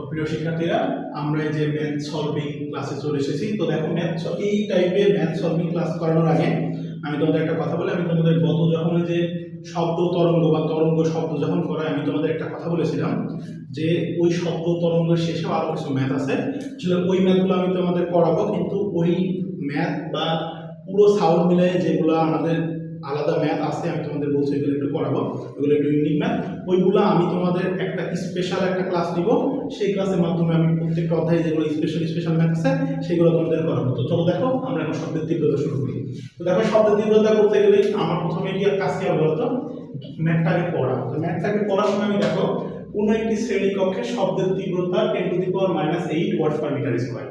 তো প্রিয় শিক্ষার্থীরা, আমরা এই যে ম্যাথ সলভিং ক্লাসে চলে এসেছি। তো দেখো ম্যাথ এই টাইপের ম্যাথ সলভিং ক্লাস করানোর আগে আমি তোমাদের একটা কথা বলি। আমি তোমাদের গত যখন যে শব্দ তরঙ্গ বা তরঙ্গ শব্দ যখন করাই আমি তোমাদের একটা কথা বলেছিলাম যে ওই শব্দ তরঙ্গের শেষে আরও কিছু ম্যাথ আছে। আসলে ওই ম্যাথগুলো আমি তোমাদের করাবো কিন্তু ওই ম্যাথ বা পুরো সাউন্ড মিলে যেগুলো আমাদের আলাদা ম্যাথ আছে, আমি তোমাদের বলছি এগুলো একটু করাবো এগুলো একটু ইউনিক ম্যাথ ওইগুলো আমি তোমাদের একটা স্পেশাল একটা ক্লাস দিব, সেই ক্লাসের মাধ্যমে আমি প্রত্যেকটা অধ্যায়ে যেগুলো স্পেশাল স্পেশাল ম্যাথ আছে, সেগুলো তোমাদের করাবো তো চলো দেখো, আমরা এখন শব্দের তীব্রতা শুরু করি। তো দেখো, শব্দের তীব্রতা করতে গেলে আমার প্রথমে গিয়ে কাজ কি বলতো? ম্যাথটাকে পড়া। তো ম্যাথটাকে পড়ার সময় আমি দেখো, কোনো একটি শ্রেণীকক্ষে শব্দের তীব্রতা ten to the power minus eight watt per metre square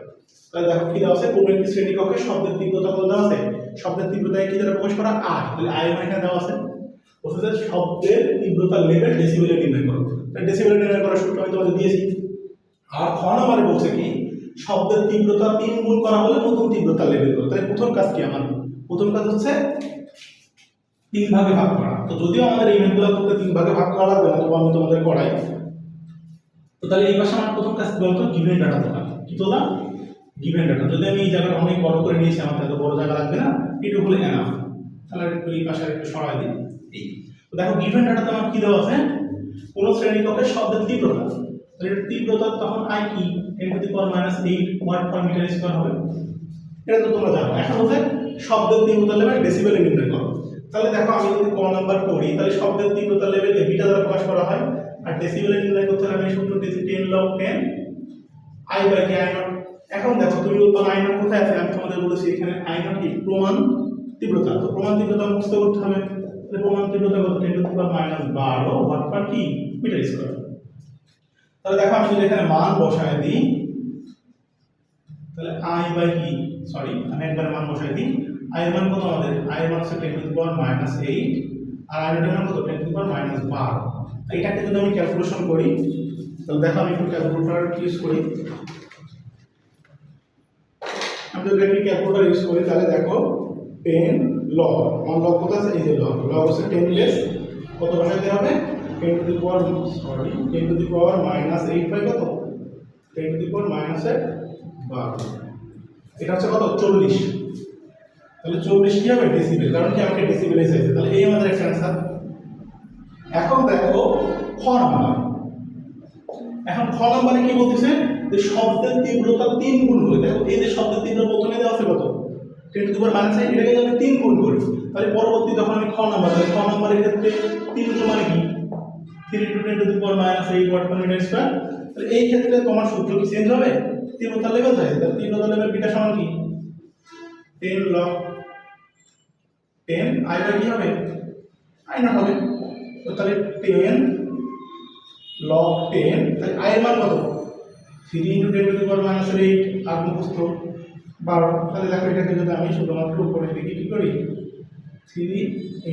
তাহলে দেখো কি দেওয়া আছে? কোনো একটি শ্রেণীকক্ষে শব্দের তীব্রতা কত দেওয়া আছে? শব্দের তীব্রতায় কি দ্বারা প্রকাশ করা? আই তাহলে আই এখানে দেওয়া আছে। বলছে শব্দের তীব্রতার লেভেল ডেসিবেলে নির্ণয় করো। তাহলে ডেসিবেলে নির্ণয় করার সূত্র আমি তোমাদের দিয়েছি। আর খ নম্বরে বলছে কি, শব্দের তীব্রতা তিন গুণ করা হলে নতুন তীব্রতা লেভেল করো। তাহলে প্রথম কাজ কি আমার? প্রথম কাজ হচ্ছে তিন ভাগে ভাগ করা। তো যদিও আমাদের এই ম্যাথগুলো করতে তিন ভাগে ভাগ করা লাগবে না, তবু আমি তোমাদের করাই তো তাহলে এই পাশে আমার প্রথম কাজ বলতো? গিভেন ডাটা তোলা। কি তোলা? গিভেন ডাটা যদি আমি এই জায়গাটা অনেক বড় করে নিয়েছি, আমার এত বড় জায়গা লাগবে না। একটু হলে এনাফ তাহলে একটু এই পাশে একটু সরাই দিই। এই দেখো গিভেন ডাটাতে আমার কি দেওয়া আছে? কোন শ্রেণীকক্ষে শব্দের তীব্রতা। তাহলে তীব্রতা তখন আই কি? Ten to the power minus eight watt per metre square হবে। এটা তো তোমরা জানো। এখন হচ্ছে শব্দের তীব্রতা লেভেল ডেসিবেলে নির্ণয় করো। তাহলে দেখো, আমি যদি ক নাম্বার করি, তাহলে শব্দের তীব্রতা লেভেলকে বিটা দ্বারা প্রকাশ করা হয়। আর ডেসিবেলে নির্ণয় করতে হলে আমি সূত্র দিয়েছি ten log ten I by K I naught এখন দেখো, তুমি বলতো আই নট কোথায় আছে? আমি তোমাদের বলেছি, এখানে আই নট কি? প্রমাণ তীব্রতা। তো প্রমাণ তীব্রতা মুক্ত করতে হবে। তাহলে প্রমাণ তীব্রতা কত? টেন টু মাইনাস বারো ওয়াট পার কি মিটার স্কোয়ার তাহলে দেখো, আমি যদি এখানে মান বসায় দিই, তাহলে আই বাই কি সরি আমি একবার মান বসাই দিই। আই মান কত আমাদের? আই মান হচ্ছে ten to the power minus eight R I মান কত? Ten to the power minus বারো। এটাকে যদি আমি ক্যালকুলেশন করি, তাহলে দেখো, আমি একটু ক্যালকুলেটর ইউজ করি। আমি যদি একটি ক্যালকুলেটর ইউজ করি, তাহলে দেখো টেন লগ আমার লগ কত আছে? এই যে লগ লগ হচ্ছে টেন লেস কত বসাইতে হবে? Ten to the power sorry ten to the power minus eight by কত? Ten to the power minus eight বারো এটা হচ্ছে কত? চল্লিশ। তাহলে চল্লিশ কি হবে? ডেসিবেল কারণ কি? আমাকে ডেসিবেলে চাইছে তাহলে এই আমাদের একটা অ্যান্সার এখন দেখো, খ এখন খ নাম্বারে কি বলতেছে? যে শব্দের তীব্রতা তিন গুণ হলে দেখো এই যে শব্দের তীব্রতা প্রথমে দেওয়া আছে কত? টেন টু পাওয়ার এটাকে আমি তিন গুণ করি, তাহলে পরবর্তী যখন আমি খ নাম্বার তাহলে খ নাম্বারের ক্ষেত্রে তিন গুণ মানে কি? Three to ten to the power minus eight watt per metre square তাহলে এই ক্ষেত্রে তোমার সূত্র কি চেঞ্জ হবে? তীব্রতা লেভেল চাইছে তাহলে তীব্রতা লেভেল বিটা সমান কি? Ten log ten I by কি হবে? আই নট হবে। তো তাহলে টেন লগ টেন তাহলে আই এর মান কত? Three into ten to the power minus eight আর মুখস্থ বারো, তাহলে দেখো এটাকে যদি আমি শুধুমাত্র উপরে দিকে কি করি? থ্রি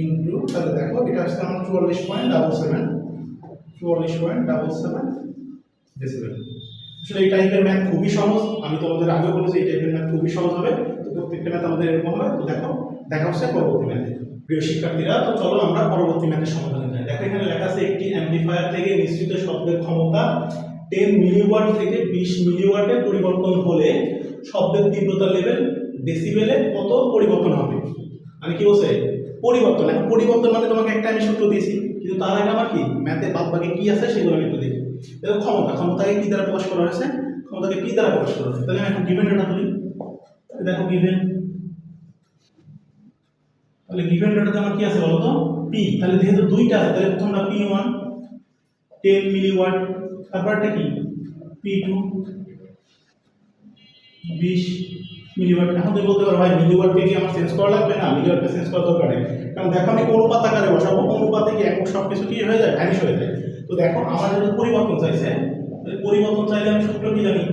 ইন্টু, তাহলে দেখো এটা হচ্ছে আমার চুয়াল্লিশ পয়েন্ট ডাবল সেভেন চুয়াল্লিশ পয়েন্ট ডাবল সেভেন ডেসিবেল আসলে এই টাইপের ম্যাথ খুবই সহজ, আমি তোমাদের আগে বলেছি এই টাইপের ম্যাথ খুবই সহজ হবে, তো প্রত্যেকটা ম্যাথ আমাদের এরকম হবে, তো দেখো দেখা হচ্ছে পরবর্তী ম্যাথে প্রিয় শিক্ষার্থীরা, তো চলো আমরা পরবর্তী ম্যাথের সমাধানে দেখো এখানে লেখা আছে একটি অ্যাম্পলিফায়ার থেকে নিশ্চিত শব্দের ক্ষমতা টেন মিলিওয়াট থেকে বিশ মিলিওয়াটে পরিবর্তন হলে শব্দের তীব্রতা লেভেল ডেসিবেলে কত পরিবর্তন হবে? মানে কি বলছে? পরিবর্তন। এখন পরিবর্তন মানে তোমাকে একটা আমি সূত্র দিয়েছি, কিন্তু তার আগে আমার কি? ম্যাথে বাদ বাকি কি আছে সেগুলো আমি একটু দেখি। দেখো, ক্ষমতা। ক্ষমতাকে কি দ্বারা প্রকাশ করা হয়েছে? ক্ষমতাকে কি দ্বারা প্রকাশ করা হয়েছে? তাহলে আমি এখন গিভেন ডাটা তুলি। দেখো গিভেন তাহলে গিভেন ডাটাতে আমার কি আছে বলো তো পি তাহলে যেহেতু দুইটা আছে, তাহলে প্রথমটা পি ওয়ান টেন মিলিওয়াট তারপরটা কি? পি টু বিশ মিলিওয়াট এখন তুমি বলতে পারো, ভাই মিলিওয়াটকে কি আমার চেঞ্জ করা লাগবে? না মিলিওয়াটকে চেঞ্জ করা দরকার নেই। কারণ দেখো আমি অনুপাত আকারে বসাবো অনুপাতে কি এক সব কিছু কি হয়ে যায় ভ্যানিশ হয়ে যায়। তো দেখো, আমার যদি পরিবর্তন চাইছে পরিবর্তন চাইলে আমি সূত্র কি জানি?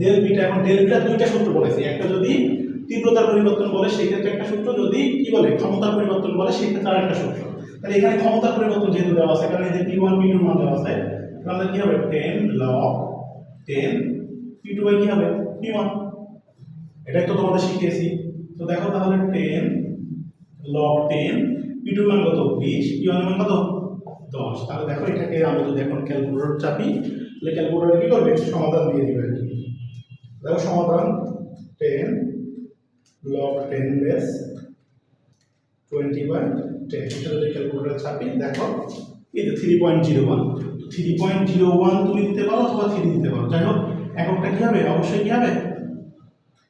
ডেল বিটা, এখন ডেল বিটা দুইটা সূত্র বলেছি। একটা যদি তীব্রতার পরিবর্তন বলে, সেই ক্ষেত্রে একটা সূত্র। যদি কি বলে? ক্ষমতার পরিবর্তন বলে, সেই ক্ষেত্রে আরেকটা সূত্র। তাহলে এখানে ক্ষমতার পরিবর্তন যেহেতু দেওয়া আছে, কারণ এই যে পি ওয়ান পি টু মান দেওয়া আছে তাহলে কি হবে? Ten log ten P two by কি হবে? পি ওয়ান এটাই তো তোমাদের শিখিয়েছি। তো দেখো তাহলে ten log ten P two মান কত? বিশ। পি ওয়ান মান কত? দশ। তাহলে দেখো এটাকে আমি যদি এখন ক্যালকুলেটর চাপি, তাহলে ক্যালকুলেটর কি করবে? সমাধান দিয়ে দিবে আর কি। দেখো সমাধান ten log ten base twenty by ten এটা যদি ক্যালকুলেটর চাপি, দেখো, এই three point zero one three point zero one তুমি দিতে পারো অথবা থ্রি দিতে পারো। যাই হোক, এককটা কী হবে? অবশ্যই কী হবে?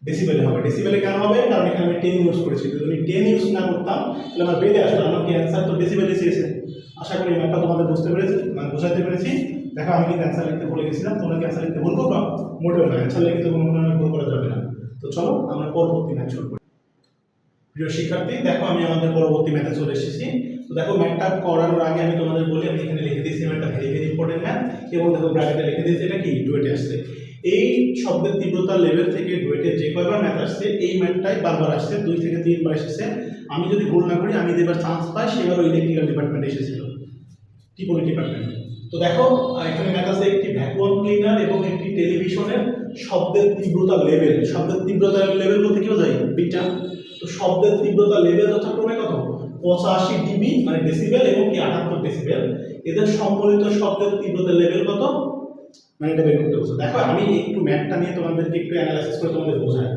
ডেসিবেলে হবে। ডেসিবেলে কেন হবে? কারণ এখানে আমি টেন ইউজ করেছি। যদি আমি টেন ইউজ না করতাম, তাহলে আমার বেড়ে আসতো আমার কি অ্যান্সার তো ডেসিবেলে চেয়েছে। আশা করি ম্যাপটা তোমাদের বুঝতে পেরেছি মানে বোঝাতে পেরেছি। দেখো, আমি কিন্তু অ্যান্সার লিখতে ভুলে গেছিলাম। তোমরা কি অ্যান্সার লিখতে ভুল করবা? মোটেও না। অ্যান্সার লিখতে কোনো ভুল করা যাবে না। তো চলো, আমরা পরবর্তী ম্যাচ শুরু করি। প্রিয় শিক্ষার্থী, দেখো, আমি আমাদের পরবর্তী ম্যাথে চলে এসেছি। তো দেখো ম্যাথটা করানোর আগে আমি তোমাদের বলি, আমি এখানে লিখে দিয়েছি ম্যাথটা ভেরি ভেরি ইম্পর্টেন্ট ম্যাথ এবং দেখো ব্র্যাকেটে লিখে দিয়েছি, এটা কি? ডুয়েটে আসছে। এই শব্দের তীব্রতার লেভেল থেকে ডুয়েটে যে কয়বার ম্যাথ আসছে, এই ম্যাথটাই বারবার আসছে, দুই থেকে তিনবার এসেছে। আমি যদি ভুল না করি, আমি যেবার চান্স পাই সেবার ইলেকট্রিক্যাল ডিপার্টমেন্টে এসেছিল। টিপনি ডিপার্টমেন্ট তো দেখো এখানে ম্যাথ আছে একটি ভ্যাকুয়াম ক্লিনার এবং একটি টেলিভিশনের শব্দের তীব্রতা লেভেল শব্দের তীব্রতা লেভেল বলতে কি বোঝায়? বিটা তো শব্দের তীব্রতা লেভেল যথাক্রমে কত? পঁচাশি ডিবি মানে ডেসিবেল এবং কি আটাত্তর ডেসিবেল এদের সম্মিলিত শব্দের তীব্রতা লেভেল কত? মানে এটা বের করতে বলছে। দেখো, আমি একটু ম্যাপটা নিয়ে তোমাদেরকে একটু অ্যানালাইসিস করে তোমাদের বোঝাই।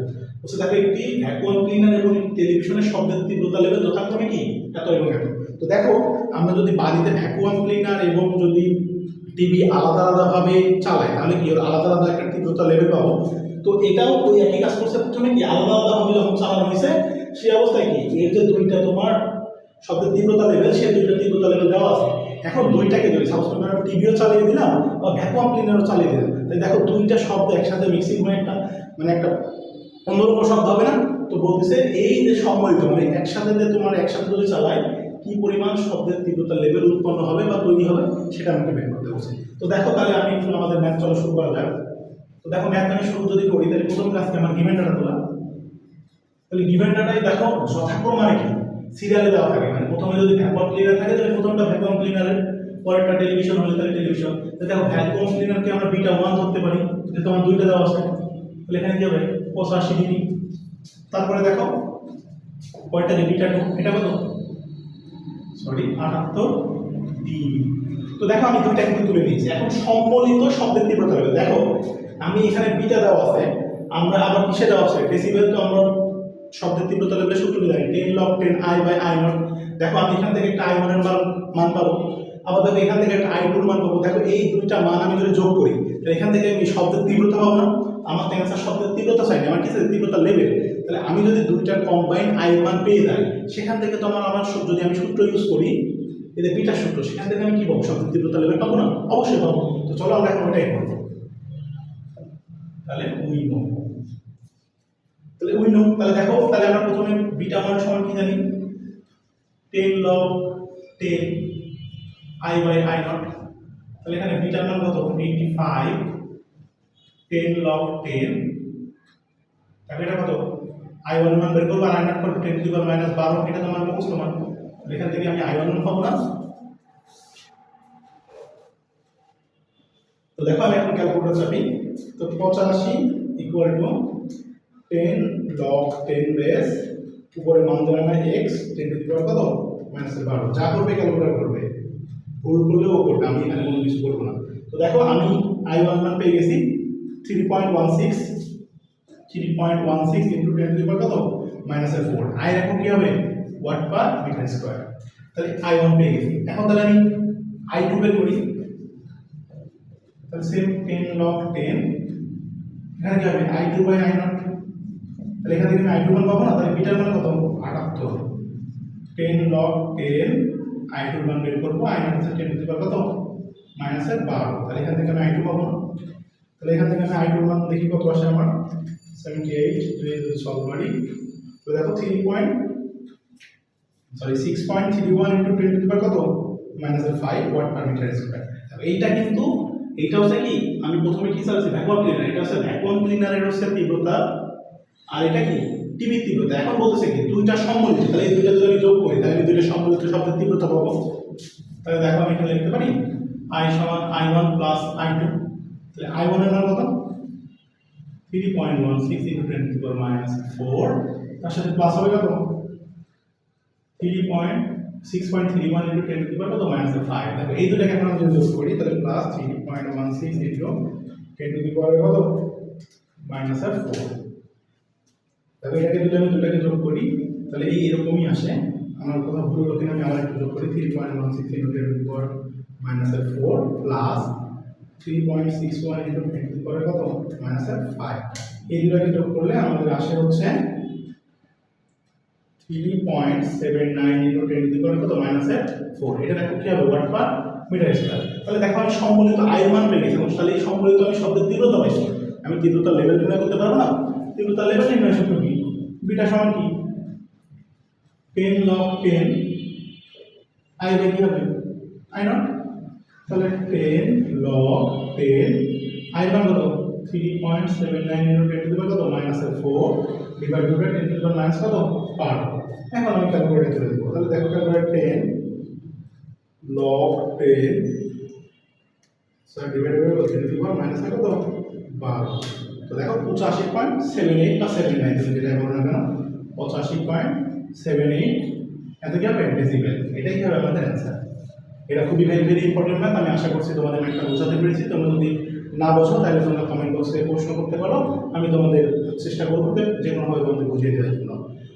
বলছে, দেখো, একটি ভ্যাকুয়াম ক্লিনার এবং টেলিভিশনের শব্দের তীব্রতা লেভেল যথাক্রমে কি? এত এবং এত। তো দেখো, আমরা যদি বাড়িতে ভ্যাকুয়াম ক্লিনার এবং যদি টিভি আলাদা আলাদাভাবে চালাই, তাহলে কি? আলাদা আলাদা একটা তীব্রতা লেভেল পাবো। তো এটাও ওই একই কাজ করছে। প্রথমে কি আলাদা আলাদাভাবে যখন চালানো হয়েছে, সেই অবস্থায় কি? এর যে দুইটা তোমার শব্দের তীব্রতা লেভেল সে দুইটা তীব্রতা লেভেল দেওয়া আছে। এখন দুইটাকে যদি সাপোজ তোমরা টিভিও চালিয়ে দিলাম বা ভ্যাকুয়াম ক্লিনারও চালিয়ে দিলাম। তাই দেখো দুইটা শব্দ একসাথে মিক্সিং হয়ে একটা মানে একটা অন্যরকম শব্দ হবে না? তো বলতেছে এই যে সম্মিলিত মানে একসাথে যে তোমার, একসাথে যদি চালায়, কি পরিমাণ শব্দের তীব্রতা লেভেল উৎপন্ন হবে বা তৈরি হবে, সেটা আমাকে বের করতে বলছে। তো দেখো তাহলে আমি একটু আমাদের ম্যাথ চলা শুরু করা যাক। তো দেখো ম্যাথ আমি শুরু যদি করি, তাহলে প্রথম ক্লাসকে আমার গিভেন ডাটা তোলা। তাহলে গিভেন ডাটাই দেখো যথাক্রম মানে কি? সিরিয়ালে দেওয়া থাকে। মানে প্রথমে যদি ভ্যাকুয়াম ক্লিনার থাকে, তাহলে প্রথমটা ভ্যাকুয়াম ক্লিনারের পরেরটা টেলিভিশন হলে তাহলে টেলিভিশন তাহলে দেখো ভ্যাকুয়াম ক্লিনারকে আমরা বিটা ওয়ান ধরতে পারি যেহেতু আমার দুইটা দেওয়া আছে, তাহলে এখানে কি হবে? পঁচাশি ডিগ্রি। তারপরে দেখো, পরেরটা যে বিটা টু এটা কত? সরি আটাত্তর ডিগ্রি। তো দেখো, আমি দুইটা কিন্তু তুলে নিয়েছি। এখন সম্বলিত শব্দের তীব্রতা হবে দেখো, আমি এখানে বিটা দেওয়া আছে, আমরা আবার কিসে দেওয়া আছে? ডেসিবেল তো আমরা শব্দের তীব্রতা লেভেলে সূত্র জানি ten log ten I by I naught দেখো, আমি এখান থেকে একটা আই ওয়ানের মান পাবো। আবার দেখো, এখান থেকে একটা আই টুর মান পাবো। দেখো, এই দুইটা মান আমি যদি যোগ করি, তাহলে এখান থেকে আমি শব্দের তীব্রতা পাবো না। আমার তো অ্যান্সার শব্দের তীব্রতা চাই আমার কিছু তীব্রতা লেভেল তাহলে আমি যদি দুইটা কম্বাইন আই মান পেয়ে যাই, সেখান থেকে তো আমার আবার সূ- যদি আমি সূত্র ইউজ করি এদের বিটা সূত্র, সেখান থেকে আমি কি পাবো? শব্দের তীব্রতা লেভেল পাবো না? অবশ্যই পাবো। তো চলো আমরা এখন ওটাই করব। তাহলে উই নো তাহলে উই নো তাহলে দেখো, তাহলে আমরা প্রথমে বিটা মান সমান কি জানি? Ten log ten I by I naught তাহলে এখানে বিটার মান কত? Eighty five ten log ten তাহলে এটা কত? আই ওয়ান মান বের করব, আর আই নট করব টেন টু পাওয়ার মাইনাস বারো, এটা তো আমার মান। তাহলে এখান থেকে আমি আই ওয়ান পাবো না। তো দেখো আমি এখন ক্যালকুলেটর চাপি তো পঁচাশি equal to ten log ten base উপরে মান দেওয়া না এক্স টেন টু পাওয়ার কত? মাইনাসের বারো। যা করবে ক্যালকুলেটর করবে। ভুল করলেও করবে, আমি এখানে কোনো কিছু করব না। তো দেখো, আমি আই ওয়ান মান পেয়ে গেছি three point one six three point one six ten to কত? মাইনাসের ফোর এখন কি হবে? ওয়াট পার মিটার স্কোয়ার তাহলে আই পেয়ে গেছি। এখন তাহলে আমি আই বের করি। তাহলে সেম টেন লগ টেন এখানে কি হবে? আই বাই আই নট তাহলে এখান থেকে আমি আই টু মান পাবো না? তাহলে বিটার মান কত? আটাত্তর। Ten log ten I two মান বের করব আই হচ্ছে টেন টু কত? মাইনাসের বারো। তাহলে এখান থেকে আমি আই টু পাবো না? তাহলে এখান থেকে আমি আই টু মান দেখি কত আসে আমার? সেভেন্টি এইট যদি সলভ করি তো দেখো three point sorry six point three one into ten to কত? মাইনাসের five watt per metre square এইটা কিন্তু, এইটা হচ্ছে কি? আমি প্রথমে কি চালাচ্ছি ভ্যাকুয়াম ক্লিনার এটা হচ্ছে ভ্যাকুয়াম ক্লিনারের হচ্ছে তীব্রতা আর এটা কি? টিভির তীব্রতা। এখন বলতেছে কি, দুইটা সম্মিলিত তাহলে এই দুইটা যদি আমি যোগ করি, তাহলে আমি দুইটা সম্মিলিত শব্দের তীব্রতা পাবো। তাহলে দেখো আমি এখানে লিখতে পারি আই সমান I one plus I two তাহলে আই ওয়ানের মান কত? Three point one six into ten to power minus four তার সাথে প্লাস হবে কত? Three point six point three one into ten to পারব কত? মাইনাস ফাইভ দেখো, এই দুটাকে এখন আমরা যদি যোগ করি, তাহলে plus three point one six into ten to power কত? মাইনাস ফোর তবে এটাকে যদি আমি দুটাকে যোগ করি, তাহলে এই এরকমই আসে। আমার কথা ভুল হলো কিনা আমি আবার একটু যোগ করি three point one six into ten power minus R four plus three point six one into ten to power কত? মাইনাস আর ফাইভ এই দুটাকে যোগ করলে আমাদের আসে হচ্ছে three point seven nine into ten to power কত? মাইনাস আর ফোর এটা দেখো কি হবে? ওয়াট পার মিটার স্কয়ার তাহলে দেখো আমি সম্বলিত আয়ের মান পেয়ে গেছি। তাহলে এই সম্বলিত আমি শব্দের তীব্রতা পাইছি আমি তীব্রতার লেভেল নির্ণয় করতে পারব না? তীব্রতার লেভেল নির্ণয় সূত্র কি বিটা সমান কি? Ten log ten I by কি হবে? I nought. তাহলে টেন লগ টেন আই মান কত? Three point seven nine into ten to কত? Minus four divide by ten to minus কত? পার এখন আমি ক্যালকুলেটর করে দেবো তাহলে দেখো calculator ten log ten divide by ten to minus কত? বারো। তো দেখো, পঁচাশি পয়েন্ট সেভেন এইট বা সেভেন নাইন তুমি যেটা বলো না কেন, পঁচাশি পয়েন্ট সেভেন এইট এত কি হবে? ডেসিবেল এটাই কি হবে আমাদের অ্যান্সার এটা খুবই ভেরি ভেরি ইম্পর্টেন্ট ম্যাথ আমি আশা করছি তোমাদের ম্যাথটা বোঝাতে পেরেছি। তোমরা যদি না বোঝো, তাহলে তোমরা কমেন্ট বক্সে প্রশ্ন করতে পারো। আমি তোমাদের চেষ্টা করব যে কোনোভাবে তোমাদের বুঝিয়ে দেওয়ার জন্য।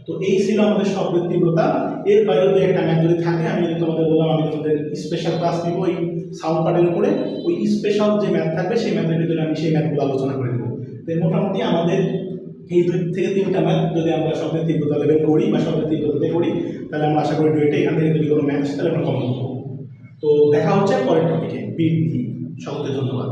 তো এই ছিল আমাদের শব্দের তীব্রতা এর বাইরে যদি একটা ম্যাথ যদি থাকে, আমি যদি তোমাদের বললাম, আমি তোমাদের স্পেশাল ক্লাস নিব ওই সাউন্ড পার্টের উপরে। ওই স্পেশাল যে ম্যাথ থাকবে, সেই ম্যাথের ভিতরে আমি সেই ম্যাথগুলো আলোচনা করে মোটামুটি আমাদের এই দুই থেকে তিনটা ম্যাথ যদি আমরা সবাই তীব্রতা লেভেল করি বা শব্দের তীব্রতাতে করি, তাহলে আমরা আশা করি ডুয়েটে এখান থেকে যদি কোনো ম্যাথ আসে তাহলে আমরা কমন তো দেখা হচ্ছে পরের টপিকে বিট নিয়ে সকলকে ধন্যবাদ।